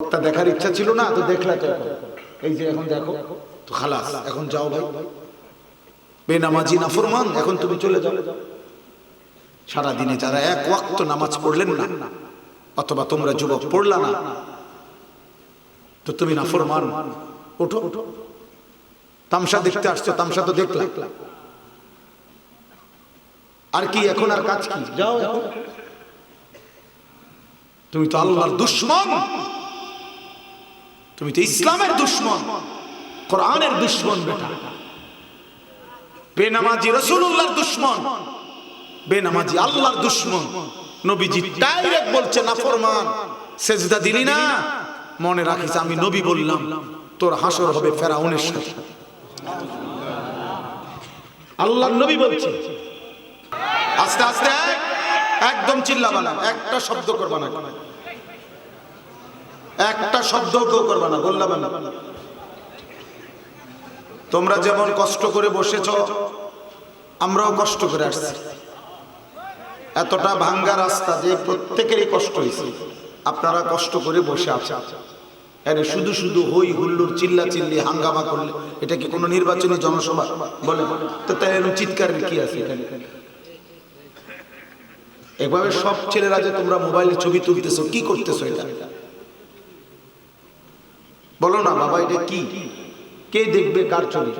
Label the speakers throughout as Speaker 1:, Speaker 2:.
Speaker 1: তা দেখার ইচ্ছা ছিল না, তো দেখলা তো। এই যে এখন দেখো, তো খালাস, এখন যাও ভাই। বেনামাজি নাফরমান, এখন তুমি চলে যাও। সারা দিনে যারা এক ওয়াক্ত নামাজ পড়লেন না, অথবা তোমরা যুবক পড়লা না, তো তুমি নাফরমান ওঠো ওঠো। তামসা দেখতে আসছো, তামসা তো দেখলা। আর কি, এখন আর কাজ কি? যাও। তুমি তো আল্লাহর দুশ্মন। তুমি তো ইসলামের দুশ্মন, কোরআনের দুশ্মন বেটা। বেনামাজি রসুল্লাহর দুশ্মন, বেনামাজি আল্লাহর দুশ্মন। নবীজি ডাইরেক্ট বলছে, না ফরমান, সেজদা দিলি না। মনে রাখিস, আমি নবী বললাম, তোর হাসর হবে ফেরাউনের সাথে। আল্লাহ নবী বলছে। আস্তে আস্তে, একদম চিল্লা বানা একটা শব্দ করবা না। একটা শব্দ কেউ করবে না বললাম তোমরা যেমন কষ্ট করে বসেছ, আমরাও কষ্ট করে আসছি। এতটা ভাঙ্গা রাস্তা যে প্রত্যেকেরই কষ্ট হয়েছে, আপনারা কষ্ট করে বসে আছেন। আরে শুধু শুধু হই হুল্লুর চিল্লা চিল্লি হাঙ্গামা করলে, এটা কি কোনো নির্বাচনী জনসভা? বলে তো তাই এরকম চিৎকারের কি আছে এভাবে সব ছেলেরা যে তোমরা মোবাইলে ছবি তুলতেছো, কি করতেছো এটা? বলো না, বাবা, এটা কি? কে দেখবে কার চলে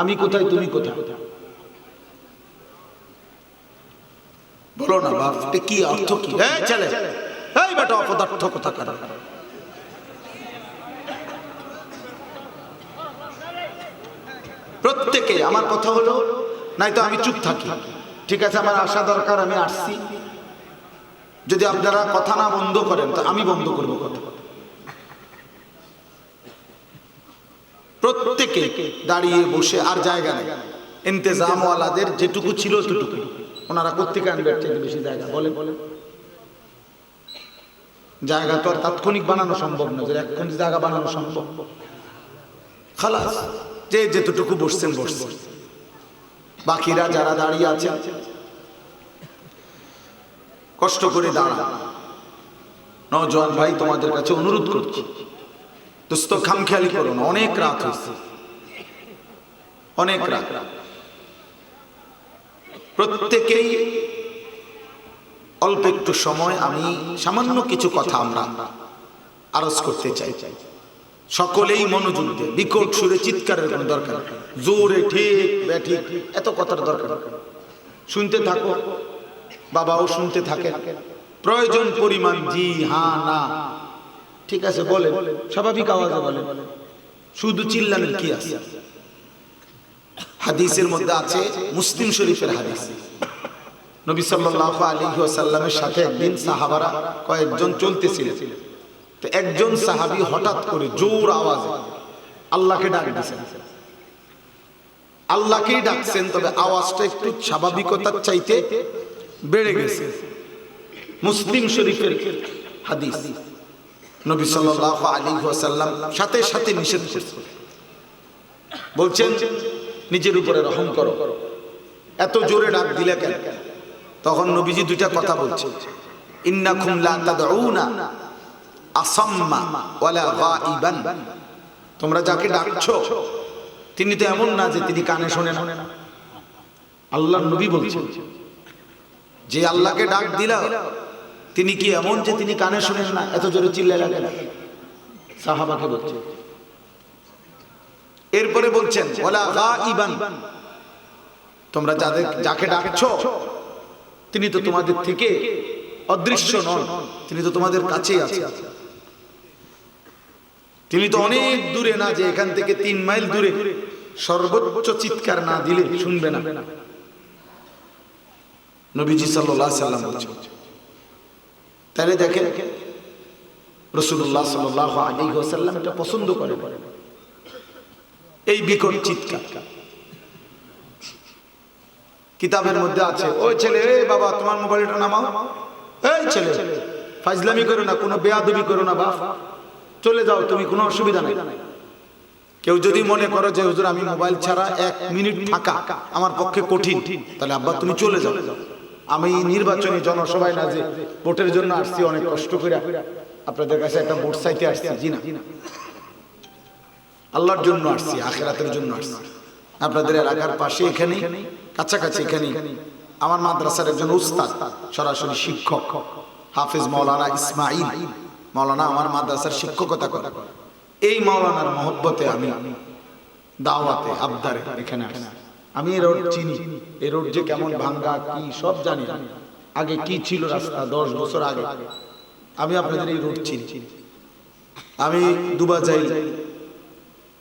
Speaker 1: আমি কোথায়, তুমি কোথায়? বলো না এটা কি অর্থ কি? এই ছেলে, এই বেটা অপদার্থ কথা কার প্রত্যেকে, আমার কথা হলো নাই তো আমি চুপ থাকি। ঠিক আছে, আমার আসা দরকার, আমি আসছি। যদি আপনারা কথা না বন্ধ করেন, তো আমি বন্ধ করব কথা। প্রত্যেকে দাঁড়িয়ে বসে, আর জায়গা নেই। ইন্তেজামওয়ালাদের যেটুকু ছিল ততটুকু ওনারা কোথেকে আনবে চাইতে বেশি জায়গা? বলে বলে জায়গা তো আর তাৎক্ষণিক বানানো সম্ভব না যে এখন জায়গা বানানো সম্ভব। খালাস, যে যেতটুকু বসছেন বসছেন। বাকিরা যারা দাঁড়িয়ে আছে, কষ্ট করে দাঁড়া নজওয়ান ভাই, তোমাদের কাছে অনুরোধ করছি। দোস্ত খামখেয়ালি করো না, অনেক রাত হয়েছে। অনেক রাত। প্রত্যেকেই অল্প একটু সময় আমি সামান্য কিছু কথা আমরা আরজ করতে চাই। সকলেই মনোযোগ দিয়ে, বিকট সুরে চিৎকারের কোনো দরকার জোরে ঠিক, ব্যাঠিক, এত কথার দরকার শুনতে থাকো, বাবাও শুনতে থাকে। প্রয়োজন পরিমাণ জি, হা, না। ঠিক আছে বলে স্বাভাবিক আওয়াজে বলে শুধু চিল্লানের কি আছে? হাদিসের মধ্যে আছে মুসলিম শরীফের হাদিস। নবী সাল্লাল্লাহু আলাইহি ওয়াসাল্লামের সাথে একদিন সাহাবারা কয়েকজন চলতেছিলেন তো একজন সাহাবী হঠাৎ করে জোর আওয়াজে আল্লাহকে ডাক দিয়েছেন। আল্লাহকেই ডাকছেন তবে আওয়াজটা একটু স্বাভাবিকতার চাইতে বেড়ে গেছে। মুসলিম শরীফের হাদিস। নবী সাল্লাল্লাহু আলাইহি ওয়াসাল্লাম সাথে সাথে নিষেধ বলছেন, নিজের উপরে রহম করো। এত জোরে ডাক দিলে কেন? তখন নবীজি দুইটা কথা বলছে ইন্নাকুম লা তাদউনা আসাম্মা ওয়ালা গাইবান। তোমরা যাকে ডাকছো, তিনি তো এমন না যে তিনি কানে শোনে না। আল্লাহর নবী বলছেন, যে আল্লাহকে ডাক দিলা তিনি কি এমন যে তিনি কানে শোনেন না? এত জোরে চিল্লাই লাগেন সাহাবাকে বলছে? এরপরে বলছেন ওলা তোমরা যাদের, যাকে ডাকছো, তিনি তো তোমাদের থেকে অদৃশ্য নন। তিনি তো তোমাদের কাছেই আছে। তিনি তো অনেক দূরে না যে এখান থেকে তিন মাইল দূরে। সর্বোচ্চ চিৎকার না দিলে শুনবে না। নবীজি সাল্লাহ সাল্লাম বলছেন তাহলে দেখেন রসুল্লাহ সাল্লাহ আলী সাল্লাম এটা পছন্দ করে। এই বিকট চিৎকার। কিতাবের মধ্যে আছে, ওই ছেলে এই বাবা, তোমার মোবাইলটা নামাও। এই ছেলে, ফাজলামি করো না, কোনো বেয়াদবি করো না, বাপ। চলে যাও, তুমি কোনো অসুবিধা নেই। কেউ যদি মনে করো যে, হুজুর, আমি মোবাইল ছাড়া এক মিনিট থাকা আমার পক্ষে কঠিন, তাহলে আব্বা, তুমি চলে যাও। আমি নির্বাচনী জনসভায় না যে ভোটের জন্য আসছি, অনেক কষ্ট করে আপনাদের কাছে একটা বোট চাইতে আসছি, জি না। আল্লাহর জন্য আসছি, আখেরাতের জন্য আসছি। আপনাদের এলাকার পাশে এখানে কাছাকাছি এখানে আমার মাদ্রাসার একজন উস্তাদ, সরাসরি শিক্ষক, হাফিজ মৌলানা ইসমাইল মাওলানা আমার মাদ্রাসার শিক্ষকতা করে এই মাওলানার মহব্বতে আমি দাওয়াতে, আবদারে এখানে আসছি। আমি এই রোড চিনি। এই রোড যে কেমন ভাঙ্গা, কি সব জানি আগে কি ছিল রাস্তা দশ বছর আগে? আমি আপনাদের এই রোড চিনি। আমি দুবার যাই,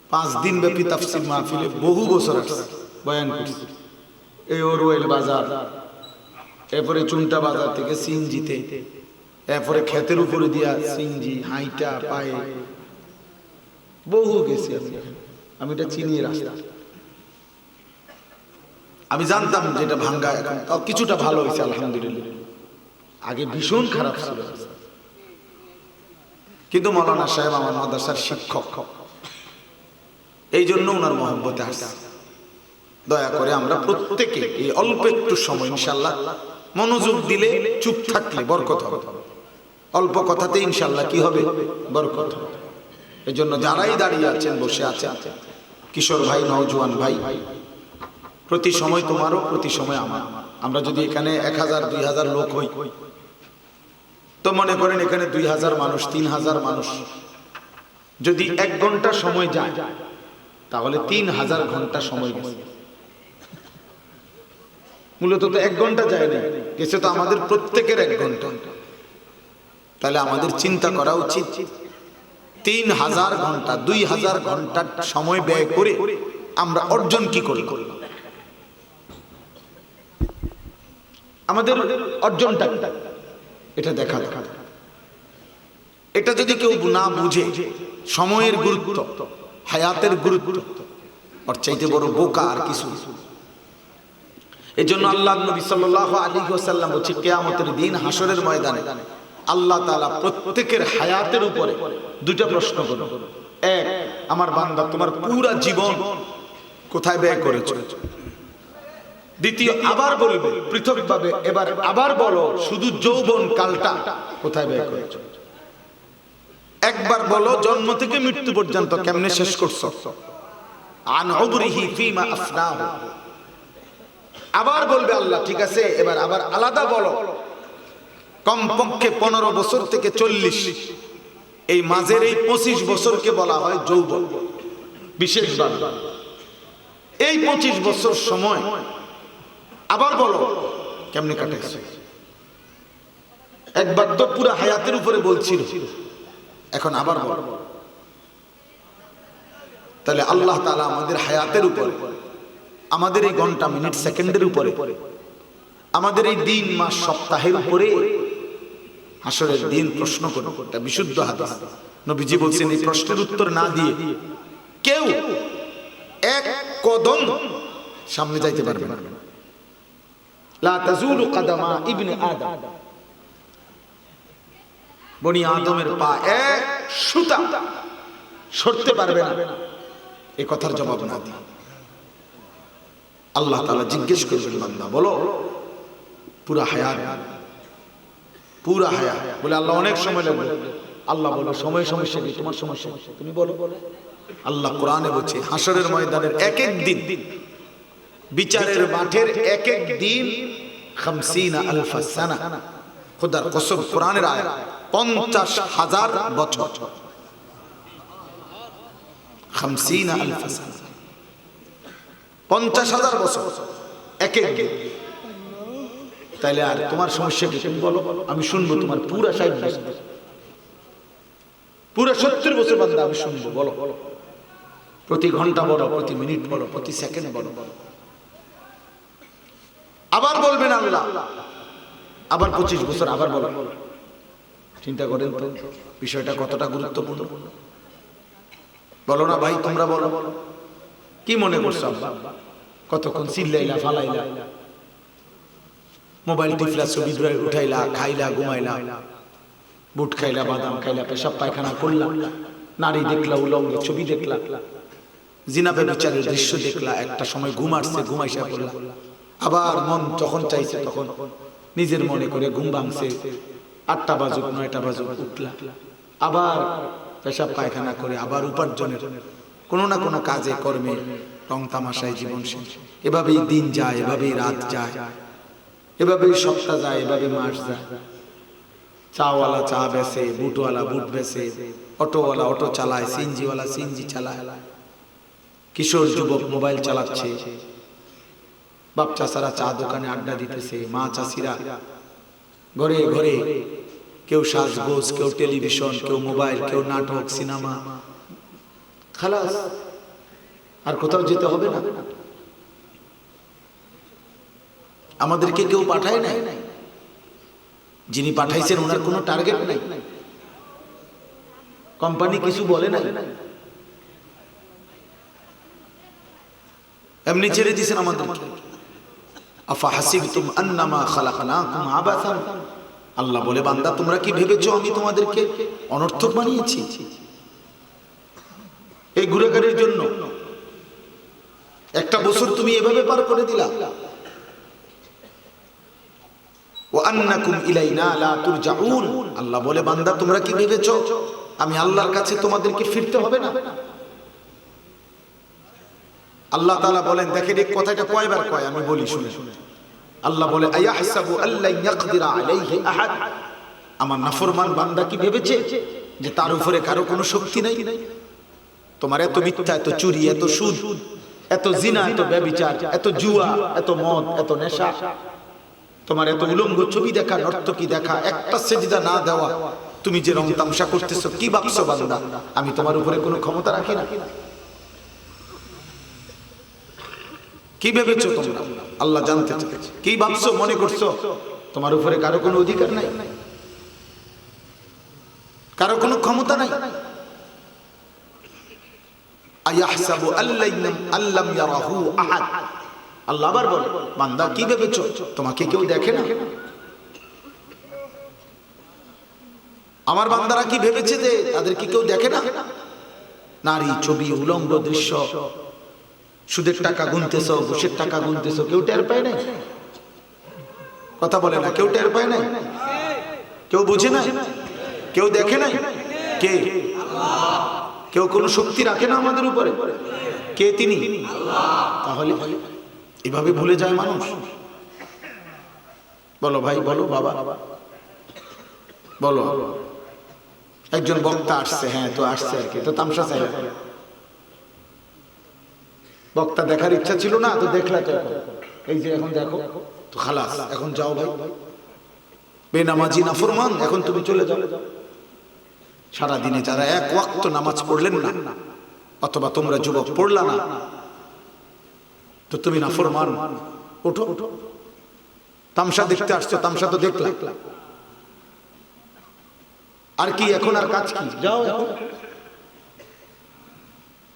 Speaker 1: পাঁচ দিন ব্যাপী তাফসির মাহফিলে বহু বছর বয়ান করছি এই ওরওয়েল বাজার, এরপরে চুনটা বাজার থেকে সিনজিতে এরপরে ক্ষেতের উপরে দিয়া সিনজি হাইটা, পায়ে। বহু গেছি আমি। আমি এটা চিনি রাস্তা। আমি জানতাম যে এটা ভাঙ্গা এখন। তাও কিছুটা ভালো হয়েছে, আলহামদুলিল্লাহ। আগে ভীষণ খারাপ ছিল। কিন্তু মৌলানা সাহেব আমার মাদ্রাসার শিক্ষক। এই জন্য ওনার মহব্বতে আসছে। দয়া করে আমরা প্রত্যেকে এই অল্প একটু সময় ইনশাল্লাহ মনোযোগ দিলে চুপ থাকলে বরকত হবে। অল্প কথাতে ইনশাল্লাহ কি হবে? বরকত হবে। জন্য যারাই দাঁড়িয়ে আছেন, বসে আছেন, কিশোর ভাই, নওজোয়ান ভাই প্রতি সময় তোমারও, প্রতি সময় আমার। আমরা যদি এখানে এক হাজার, দুই হাজার লোক হই, তো মনে করেন এখানে দুই হাজার মানুষ, তিন হাজার মানুষ। যদি এক ঘণ্টা সময় যায়, তাহলে তিন হাজার ঘণ্টা সময় মূলত তো এক ঘণ্টা যায় না গেছে তো আমাদের প্রত্যেকের এক ঘণ্টা। তাহলে আমাদের চিন্তা করা উচিত। তিন হাজার ঘণ্টা, দুই হাজার ঘণ্টার সময় ব্যয় করে আমরা অর্জন কি করি? আমাদের অর্জনটা। এটা দেখা দেখা এটা যদি কেউ না বুঝে, সময়ের গুরুত্ব, হায়াতের গুরুত্ব, ওর চাইতে বড় বোকা আর কিছু এই জন্য আল্লাহ নবী সাল্লাহ আলী ওসাল্লাম বলছে, কেয়ামতের দিন হাসরের ময়দানে আল্লাহ তাআলা প্রত্যেকের হায়াতের উপরে দুইটা প্রশ্ন করবে এক, আমার বান্দা, তোমার পুরা জীবন কোথায় ব্যয় করেছ? দ্বিতীয় আবার বলবে, পৃথকভাবে এবার আবার বলো, শুধু যৌবন কালটা কোথায় ব্যয় করেছ? একবার বলো, জন্ম থেকে মৃত্যু পর্যন্ত কেমনে শেষ করছ? আবার বলবে আল্লাহ, ঠিক আছে, এবার আবার আলাদা বলো। কমপক্ষে পনেরো বছর থেকে চল্লিশ। এই মাঝের এই পঁচিশ বছরকে বলা হয় যৌবন, বিশেষভাবে। এই পঁচিশ বছর সময় আবার বলো, কেমনে কাটাইছে একবার তো পুরো হায়াতের উপরে বলছিল। এখন আবার বলো। তাহলে আল্লাহ তাআলা আমাদের হায়াতের উপরে, আমাদের এই ঘণ্টা মিনিট সেকেন্ডের উপরে, আমাদের এই দিন মাস সপ্তাহের উপরে হাসরের দিন প্রশ্ন করো এটা বিশুদ্ধ হাদিস। নবীজি বলছেন, এই প্রশ্নের উত্তর না দিয়ে কেউ এক কদম সামনে যাইতে পারবে না। লা তাজুলু কাদামা বনি আদমের পা এক সুতা। সরতে পারবে না। এই কথার জবাব না আল্লাহ তাআলা জিজ্ঞেস করবেন, বান্দা, বলো, পুরা হায়াত? পুরা হায়াত। বলে, আল্লাহ অনেক সময় লাগবে। আল্লাহ বলো, সময় সমস্যা কি তোমার সমস্যা? তুমি বলো। আল্লাহ কোরআনে বলছে হাসরের ময়দানের এক এক দিন বিচারের মাঠের এক এক দিন খামসিনা কসম, কোরআনের আয়াত, পঞ্চাশ হাজার বছর। পঞ্চাশ হাজার বছর এক এক তাইলে আর তোমার সমস্যা কি? তুমি বলো, আমি শুনব তোমার পুরা ষাট বছর। পুরা সত্তর বছর বাদ আমি শুনব, বলো। বলো প্রতি ঘণ্টা বলো, প্রতি মিনিট বলো, প্রতি সেকেন্ড বলো বলো। আবার বলবেন আল্লাহ। আবার পঁচিশ বছর আবার বলো চিন্তা করেন তো, বিষয়টা কতটা গুরুত্বপূর্ণ? বলো না ভাই, তোমরা বলো। কি মনে করছ আব্বা? কতক্ষণ চিল্লাইলা, ফালাইলা? মোবাইল টিপলা ছবি উঠাইলা, খাইলা, ঘুমাইলা। বুট খাইলা, বাদাম খাইলা, পেশাব পায়খানা করলা। নারী দেখলা, উলঙ্গ, ছবি দেখলা। জিনাবে বিচারের দৃশ্য দেখলা, একটা সময় ঘুম আসছে, ঘুমাইসা পড়লা। আবার মন যখন চাইছে তখন নিজের মনে করে ঘুম ভাঙছে। আটটা বাজুক, নয়টা বাজুক, উঠলা। আবার পেশাব পায়খানা করে আবার উপার্জনের কোনো না কোনো কাজে, কর্মে রং তামাশায় জীবন শেষ। এভাবেই দিন যায়, এভাবেই রাত যায়। এভাবেই সপ্তাহ যায় এভাবে মাস যায়। চাওয়ালা চা বেসে বুটওয়ালা বুট বেসে অটোওয়ালা অটো চালায় সিনজিওয়ালা সিনজি চালায়। কিশোর যুবক মোবাইল চালাচ্ছে। বাপ চাষারা চা দোকানে আড্ডা দিতেছে, মা চাষিরা ঘরে ঘরে কেউ সাজগোজ, কেউ টেলিভিশন, কেউ মোবাইল, কেউ নাটক, সিনেমা। খালাস, আর কোথাও যেতে হবে না। আমাদেরকে কেউ পাঠায় নাই? যিনি পাঠাইছেন ওনার কোনো টার্গেট নাই? কোম্পানি কিছু বলে নাই? এমনি ছেড়ে দিয়েছেন আমাদেরকে। আফা হাসিবতুম আন্নামা খালাকনাকুম আবাসান। আল্লাহ বলে, বান্দা, তোমরা কি ভেবেছো আমি তোমাদেরকে অনর্থক বানিয়েছি? এই গুড়াগাড়ির জন্য একটা বছর তুমি এভাবে পার করে দিলা। আল্লাহ বলে, বান্দা, তোমরা কি ভেবেছো আমি আল্লাহর কাছে তোমাদেরকে ফিরতে হবে না? আল্লাহ তাআলা বলেন, দেখেন এই কথাটা কয়বার কয়? আমি বলি, শুনে। আল্লাহ বলে আমার নাফরমান বান্দা কি ভেবেছে যে তার উপরে কারও কোনো শক্তি নাই? তোমার এত মিথ্যা, এত চুরি, এত সুদ, এত জিনা, এত ব্যভিচার এত জুয়া, এত মদ, এত নেশা। তোমার এত উলঙ্গ ছবি দেখা, নর্তকী দেখা, একটা সেজদা না দেওয়া। তুমি যে রং তামসা করতেছো, কি ভাবছ বান্দা? আমি তোমার উপরে কোনো ক্ষমতা রাখি না। কি ভেবেছো তোমরা? আল্লাহ জানতে কি ভাবছ, মনে করছ? তোমার উপরে কারও কোনো অধিকার নাই? কারও কোনো ক্ষমতা নাই? আল্লাহ আবার বলে, বান্দা, কি ভেবেছো? তোমাকে কেউ দেখে না? আমার বান্দারা কি ভেবেছে যে তাদের কি কেউ দেখে না? নারী, ছবি উলঙ্গ দৃশ্য সুদের টাকা গুনতেছ, ঘুষের টাকা গুনতেছ, কেউ টের পায় নাই? কথা বলে না, কেউ টের পায় নাই? কেউ বুঝে নাই? কেউ দেখে নাই? কে? কেউ কোনো শক্তি রাখে না আমাদের উপরে? কে তিনি? তাহলে এভাবে ভুলে যায় মানুষ। বলো ভাই, বলো বাবা। বলো। একজন বক্তা আসছে হ্যাঁ তো আসছে আর কি, তো তামসা চাই বক্তা দেখার ইচ্ছা ছিল না, তো দেখলা তো। এই যে এখন দেখো, তো খালাস, এখন যাও ভাই। বেনামাজি নাফরমান, এখন তুমি চলে যাও। সারা দিনে যারা এক ওয়াক্ত নামাজ পড়লেন না, অথবা তোমরা যুবক পড়লা না, তো তুমি নাফরমান ওঠো ওঠো। তামসা দেখতে আসছো, তামসা তো দেখলা। আর কি, এখন আর কাজ কি? যাও।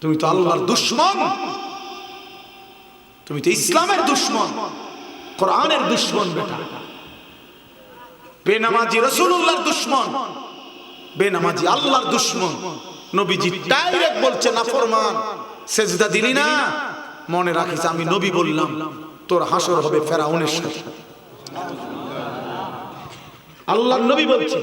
Speaker 1: তুমি তো আল্লাহর দুশ্মন। তুমি তো ইসলামের দুশ্মন, কোরআনের দুশ্মন বেটা। বেনামাজি রসুল্লাহর দুশ্মন, বেনামাজি আল্লাহর দুশ্মন। নবীজি ডাইরেক্ট বলছে, না ফরমান, সেজদা দিলি না। মনে রাখিস, আমি নবী বললাম, তোর হাসর হবে ফেরাউনের সাথে। আল্লাহ নবী বলছে